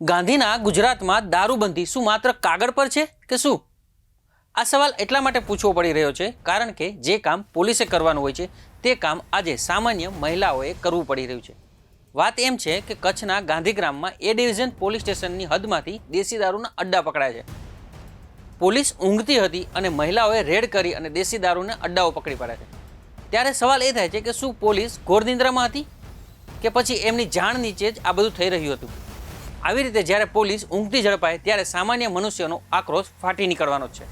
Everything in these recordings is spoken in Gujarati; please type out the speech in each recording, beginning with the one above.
ગાંધીના ગુજરાતમાં દારૂબંધી શું માત્ર કાગળ પર છે કે શું? આ સવાલ એટલા માટે પૂછવો પડી રહ્યો છે કારણ કે જે કામ પોલીસે કરવાનું હોય છે, તે કામ આજે સામાન્ય મહિલાઓએ કરવું પડી રહ્યું છે. વાત એમ છે કે કચ્છના ગાંધીગ્રામમાં એ ડિવિઝન પોલીસ સ્ટેશનની હદમાંથી દેશી દારૂના અડ્ડા પકડાયા છે. પોલીસ ઊંઘતી હતી અને મહિલાઓએ રેડ કરી અને દેશી દારૂના અડ્ડાઓ પકડી પાડ્યા છે. ત્યારે સવાલ એ થાય છે કે શું પોલીસ ઘોરનિંદ્રામાં હતી? કે પછી એમની જાણ નીચે જ આ બધું થઈ રહ્યું હતું? આવી રીતે જ્યારે પોલીસ ઊંઘથી ઝડપાય ત્યારે સામાન્ય મનુષ્યનો આક્રોશ ફાટી નીકળવાનો છે.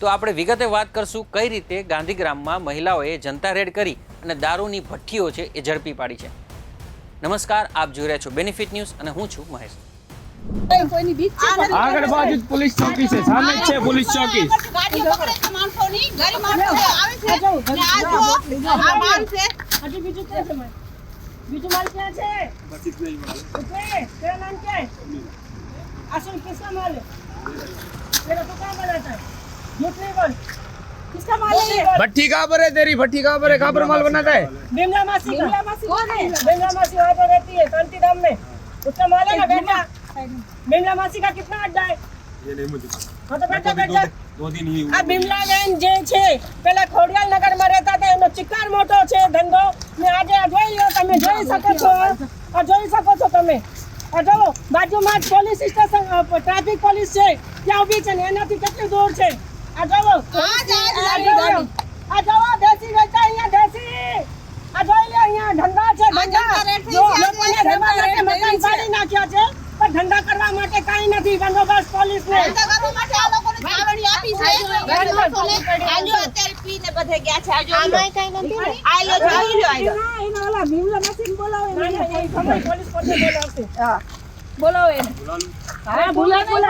તો આપણે વિગતે વાત કરશું કઈ રીતે ગાંધીગ્રામમાં મહિલાઓએ જનતા રેડ કરી અને દારૂની ભઠ્ઠીઓ છે એ ઝડપી પાડી છે. નમસ્કાર આપ જોઈ રહ્યા છો બેનિફિટ ન્યૂઝ અને હું છું મહેશ. આગળ બાજુ પોલીસ ચોકી છે સામે છે પોલીસ ચોકી. ગાડી પકડે ગરીબ માણસો આવે છે. ને આ જો આ માલ છે હજી બીજું ક્યાં છે માલ? બીજું માલ ક્યાં છે ઉભે, तेरा नाम क्या है असल किसका माल है तेरा तो कहाँ बनाता है झूठ नहीं बोल किसका माल है ये भट्टी कहाँ पर है तेरी भट्टी कहाँ पर है कहाँ पर माल बनाता है बिमला मासी का માસી કોણ है बिमला मासी वहाँ पर रहती है शांति धाम में उसका माल है ना बेटा बिमला मासी का कितना अड्डा है हाँ तो बेटा बेटा આ બિમલાબેન જે છે પેલા ખોડિયાલ નગરમાં રહેતા હતા એનો ચિકાર મોટો છે ધંધો જોઈ શકો છો. આ જોઈ શકો છો તમે. આ જો બાજુમાં જ પોલીસ સ્ટેશન ટ્રાફિક પોલીસ છે. ત્યાં ઊભી છે ને એનાથી કેટલી દૂર છે? આ જો આ જુઓ દેશી વેચાય અહીંયા દેશી આ જોઈ લે અહીંયા ધંધા છે ધંધા લોકોને રહેવા માટે મકાન પાડી નાખ્યા છે. પણ ધંધા કરવા માટે કાંઈ નથી બંદોબસ્ત પોલીસને. ધંધા કરવા માટે આ લોકોને ચાવડી આપી છે. ગરીબ માણસોને. આ જો અત્યારે પીને બધે ગયા છે. આ જો આમાંય નથી ને? આ લો જોઈ લો આ લો. એના- એના ઓલા ભીમલા મશીન બોલાવે એને પોલીસ પોતે બોલાવશે. બોલાવો એને. હા, બોલા, બોલા,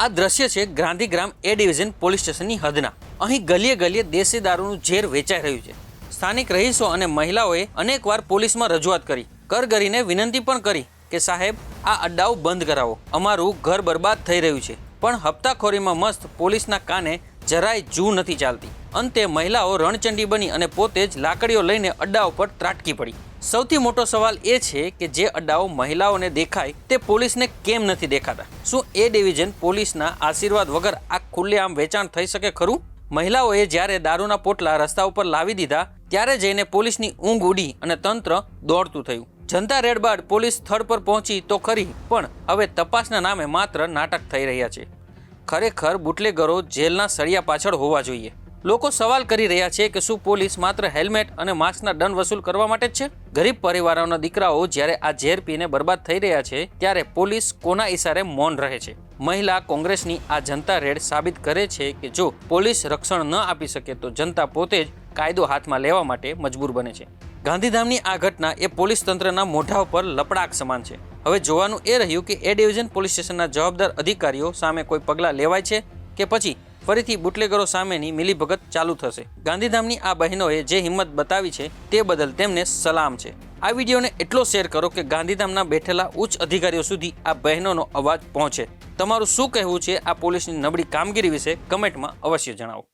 આ દ્રશ્ય છે ગાંધીગ્રામ એ ડિવિઝન પોલીસ સ્ટેશનની હદના. અહીં ગલીએ ગલીએ દેશી દારૂનું ઝેર વેચાઈ રહ્યું છે. સ્થાનિક રહીશો અને મહિલાઓએ અનેકવાર પોલીસમાં રજૂઆત કરી. કરગરીને વિનંતી પણ કરી કે સાહેબ, આ અડ્ડાઓ બંધ કરાવો. અમારું ઘર બરબાદ થઈ રહ્યું છે. પણ હપ્તાખોરીમાં મસ્ત પોલીસના કાને જરાય જૂ નથી ચાલતી. અંતે મહિલાઓ રણચંડી બની અને પોતે જ લાકડીઓ લઈને અડ્ડાઓ પર ત્રાટકી પડી. સૌથી મોટો સવાલ એ છે કે જે અડ્ડાઓ મહિલાઓને દેખાય તે પોલીસને કેમ નથી દેખાતા? શું એ ડિવિઝન પોલીસના આશીર્વાદ વગર આ ખુલ્લેઆમ વેચાણ થઈ શકે ખરું? મહિલાઓએ જ્યારે દારૂના પોટલા રસ્તા ઉપર લાવી દીધા, ત્યારે જઈને પોલીસની ઊંઘ ઉડી અને તંત્ર દોડતું થયું. જનતા રેડ બાદ પોલીસ સ્થળ પર પહોંચી તો ખરી, પણ હવે તપાસના નામે માત્ર નાટક થઈ રહ્યા છે. ખરેખર બુટલેગરો જેલના સળિયા પાછળ હોવા જોઈએ. લોકો સવાલ કરી રહ્યા છે કે શું પોલીસ માત્ર હેલ્મેટ અને માસ્કના દંડ વસૂલ કરવા માટે જ છે? ગરીબ પરિવારોના દીકરાઓ જ્યારે આ ઝેર પીને બરબાદ થઈ રહ્યા છે, ત્યારે પોલીસ કોના ઈશારે મૌન રહે છે? મહિલા કોંગ્રેસની આ જનતા રેડ સાબિત કરે છે કે જો પોલીસ રક્ષણ ન આપી શકે તો જનતા પોતે જ કાયદો હાથમાં લેવા માટે મજબૂર બને છે. ગાંધીધામની આ ઘટના એ પોલીસ તંત્રના મોઢા ઉપર લપડાક સમાન છે. હવે જોવાનું એ રહ્યું કે એ ડિવિઝન પોલીસ સ્ટેશનના જવાબદાર અધિકારીઓ સામે કોઈ પગલાં લેવાય છે કે પછી ફરીથી બુટલેગરો સામેની મિલીભગત ચાલુ થશે. ગાંધીધામની આ બહેનોએ જે હિંમત બતાવી છે તે બદલ તેમને સલામ છે. આ વિડીયોને એટલો શેર કરો કે ગાંધીધામના બેઠેલા ઉચ્ચ અધિકારીઓ સુધી આ બહેનોનો અવાજ પહોંચે. તમારું શું કહેવું છે આ પોલીસની નબળી કામગીરી વિશે કમેન્ટમાં અવશ્ય જણાવો.